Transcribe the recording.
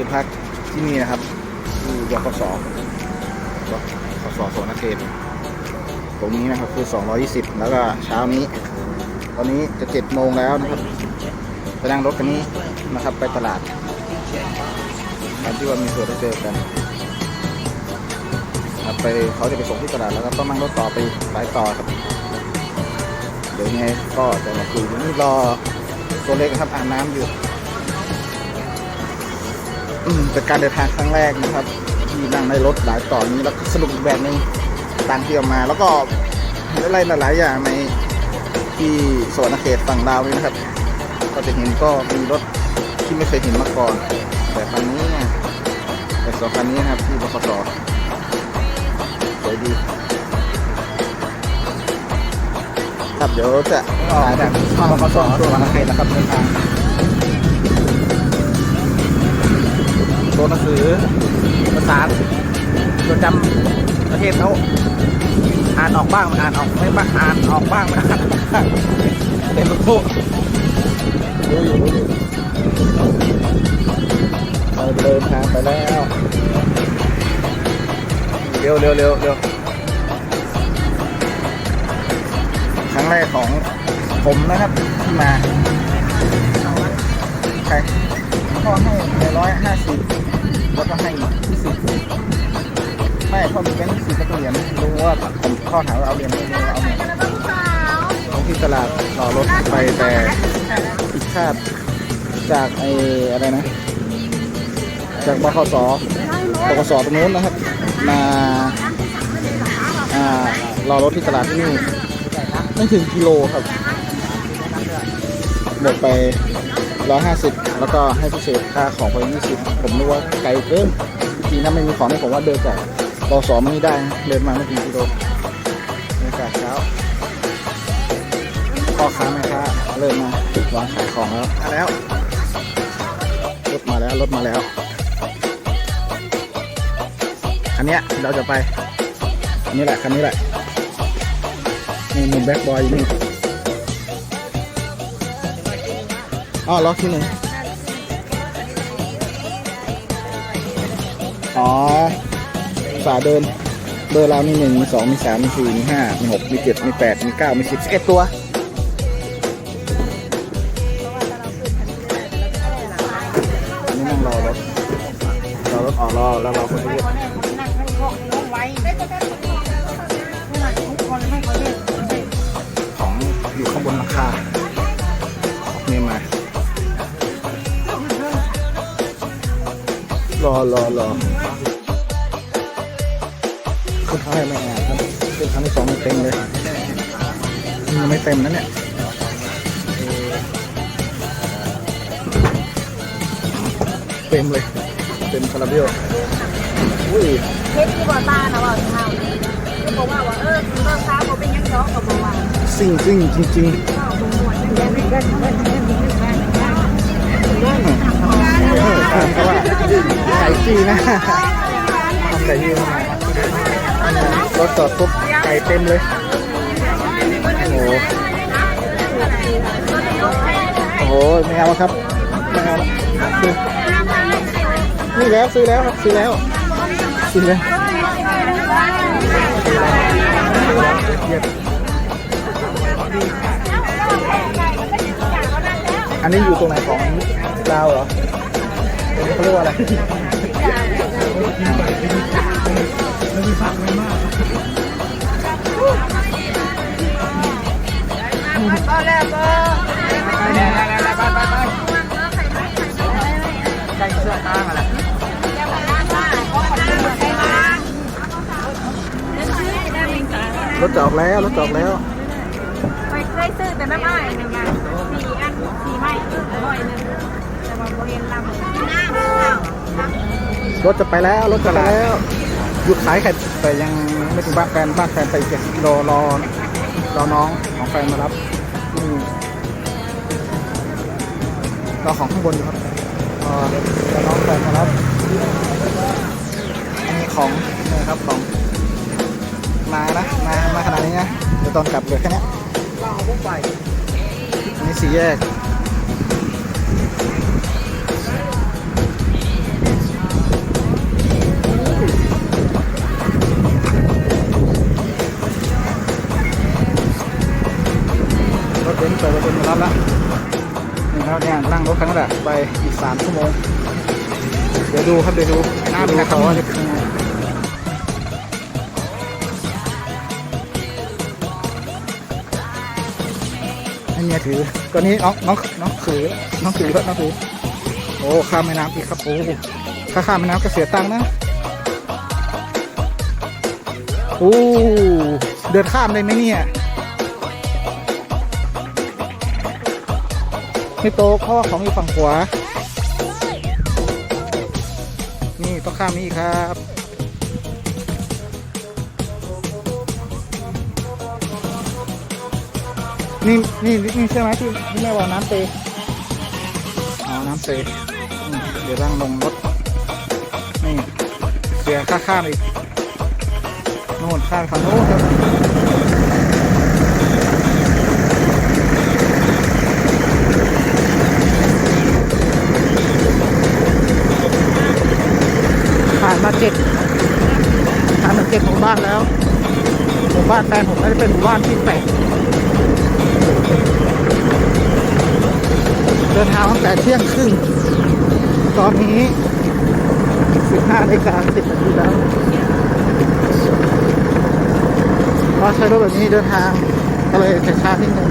คือพักที่นี่นะครับ คือยกสยกสสวนเขตตรงนี้นะครับคือ 220 แล้วก็เช้านี้ ตอนนี้จะ7โมงแล้วนะครับไปนั่งรถคันนี้นะครับ ไปตลาดการที่ว่ามีส่วนได้เจอกันครับไปเขาจะไปส่งที่ตลาดแล้วก็ต้องนั่งรถต่อไปสายต่อครับ เดี๋ยวไงก็จะมาคุยนนี้รอตัวเล็กนะครับอาบน้ำอยู่ อืมเป็นการเดินทางครั้งแรกนะครับที่นั่งในรถหลายต่อนี้แล้วสนุกอีกแบบหนึงต่างที่ออกมา แล้วก็เห็นอะไรหลายอย่างในที่สวรรณเขตฝั่งลาวนี่นะครับ ก็จะเห็นก็มีรถที่ไม่เคยเห็นมาก่อน แต่คันนี้นี่ยแต่สองคันนี้นะครับที่บขสสวยดีครับเดี๋ยวจะถ่ายแบบข้าวบขสตัววันเขตนะครับเดินทาง ตัวหนังสือภาษาประจำประเทศเขาอ่านออกบ้างไม่อ่านออกไม่บ้างอ่านออกบ้างไม่อ่านออกบ้างเป็นพวกดูอยู่ดูอยู่เราเดินทางไปแล้วเร็วเร็วเร็วเร็วครั้งแรกของผมนะครับที่มาใค รก็ให้ในร้อยห้าสิบแล้วก็ให้ยี่สิบไม่เขามีแบงค์ยี่สิบแล้วก็เหรียญรู้ว่าผมข้อถาว่าเอาเหรียญไม่รู้เอาเหรียญตรงที่ตลาดรอรถไปแต่ผิดคาดจากไอ้อะไรนะ จากบขสบขสตรงนู้นนะครับ มาอ่ารอรถที่ตลาดที่นี่ไม่ถึงกิโลครับหมดไป 150แล้วก็ให้พิเศษค่าของไป20ผมนึกว่าไกลเกินทีนั้นไม่มีของให้ผมว่าเดินจากรอสอมานี่ได้นะเดินมาไม่ถึงกิโลบรรยากาศเช้าพ่อค้าแม่ค้าเริ่มมาวางขายของแล้วมาแล้วรถมาแล้วรถมาแล้วคันเนี้ยเราจะไปคันนี้แหละคันนี้แหละนี่หนุ่มแบ็คบอยอยู่นี่ อ๋อล็อกที่หนึ่งอ๋อฝาเดินเบอร์เรามีหนึ่งมีสองมีสามมีสี่มีห้ามีหกมีเจ็ดมีแปดมีเก้ามีสิบสิบเอ็ดตัวอันนี้นั่งรอรถรอรถออกรอแล้วรอคนที่เรียกของอยู่ข้างบนหลังคา รอรอรอคือท้ายไม่งานครับเป็นครั้งที่สองไม่เต็มเลยมันไม่เต็มนะเนี่ยเต็มเลยเต็มคาราเบลอุ้ยเฮ็ดที่บ่ตานะว่าเฮาก็บอกว่าว่าเออคือเริ่มค้าบ่เป็นหยังดอกก็บอกว่าซิ่งซิ่งจริงเฮาบ่ม่วนจังได๋ เพราะว่าไก่จีนะทำไก่จี้มารถจอดปุ๊บไก่เต็มเลย โอ้โหโอ้โหไม่เอาครับไม่เอาซื้อนี่แล้วซื้อแล้วครับซื้อแล้วซื้อแล้วอันนี้อยู่ตรงไหนของลาวเหรอ เขาเรียกว่าอะไรก็แล้วก็ใกล้เสื้อข้างอะไรรถจอดแล้วรถจอดแล้วไปเคยซื้อแต่น้ำอ้ายนึงอะสี่อันสี่ไม้ร้อยนึงแต่ว่าบ่เห็นลำ รถจะไปแล้วรถจะไปแล้วหยุดขายไข่แต่ยังไม่ถึงบ้านแฟนบ้านแฟนไปเจ็ดกิโลรอรอน้องของแฟนมารับรอของข้างบนดูครับรอรอน้องแฟนมารับอันนี้ของนี่ครับของมานะมามาขนาดนี้นะเดี๋ยวตอนกลับเหลือแค่เนี้ยนี่สี่แยก แหละไปอีกสามชั่วโมง เดี๋ยวดูครับเดี๋ยวดูน้ำดูเขาว่าจะเป็นยังไงให้เมียถือตัวนี้น้องน้องน้องถือน้องถือครับน้องถือโอ้ข้ามแม่น้ำอีกครับโอ้ถ้าข้ามแม่น้ำก็เสียตังค์นะโอ้เดินข้ามได้ไหมเนี่ย ไม่โตข้อของอยู่ฝั่งขวา นี่ต้องข้ามนี่ครับนี่นี่นี่ใช่ไหมที่ที่แม่ว่าน้ำเตอ๋อน้ำเตอืมเดี๋ยวร่างลงรถนี่เสียค่าข้ามอีกโน่นข้ามฝั่งโน้นครับ เจ็ดผ่านมาเจ็ดหมู่บ้านแล้วหมู่บ้านแฟนผมน่าจะเป็นหมู่บ้านที่แปดเดินทางตั้งแต่เที่ยงครึ่งตอนนี้15นาฬิกา10นาทีแล้วเพราะใช้รถแบบนี้เดินทางก็เลยจะช้านิดนึง